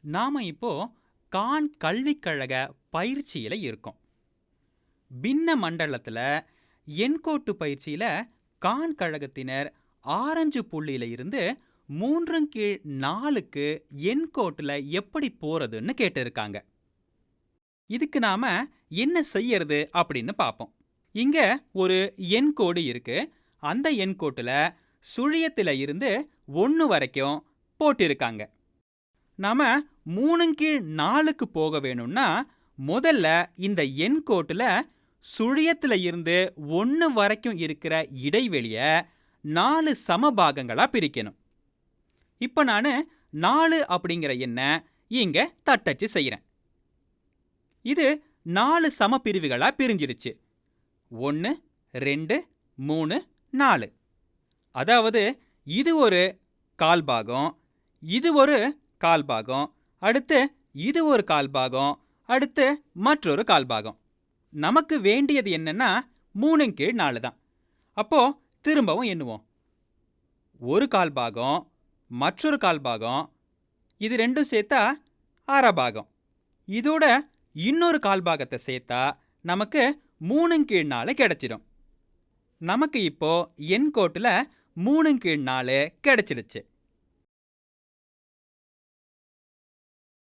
நாம இப்போ கான் கல்விக் கழக பயிற்சியில இருக்கோம். பின்ன மண்டலத்துல எண்கோட்டு பயிற்சியில கான் கழகத்தினர் ஆரஞ்சு புள்ளியில இருந்து மூன்றும் கீழ் நாலுக்கு எண்கோட்டுல எப்படி போறதுன்னு கேட்டிருக்காங்க. இதுக்கு நாம என்ன செய்யறது அப்படின்னு பார்ப்போம் இங்க ஒரு எண்கோடு இருக்கு. அந்த எண்கோட்டுல சுழியத்துல இருந்து ஒன்று வரைக்கும் போட்டிருக்காங்க. நாம மூணு கீழ் நாலுக்கு போக வேணும்னா முதல்ல இந்த எண்கோட்டுல சுழியத்துல இருந்து ஒன்று வரைக்கும் இருக்கிற இடைவெளிய நாலு சம பாகங்களாக பிரிக்கணும். இப்போ நான் நாலு அப்படிங்கிற எண்ணை இங்க தட்டச்சு செய்கிறேன் இது நாலு சம பிரிவுகளாக பிரிஞ்சிருச்சு. ஒன்று ரெண்டு மூணு நாலு. அதாவது இது ஒரு கால் பாகம் இது ஒரு கால் பாகம் அடுத்து இது ஒரு கால் பாகம் அடுத்து மற்றொரு கால் பாகம் நமக்கு வேண்டியது என்னன்னா மூணுங் கீழ் நாலு தான். அப்போ திரும்பவும் எண்ணுவோம். ஒரு கால் பாகம் மற்றொரு கால் பாகம் இது ரெண்டும் சேர்த்தா அரை பாகம். இதோட இன்னொரு கால் பாகத்தை சேர்த்தா நமக்கு மூணுங் கீழ் நாலு கிடைச்சிடும். நமக்கு இப்போ என் கோட்டில் மூணுங் கீழ் நாலு கிடைச்சிடுச்சு.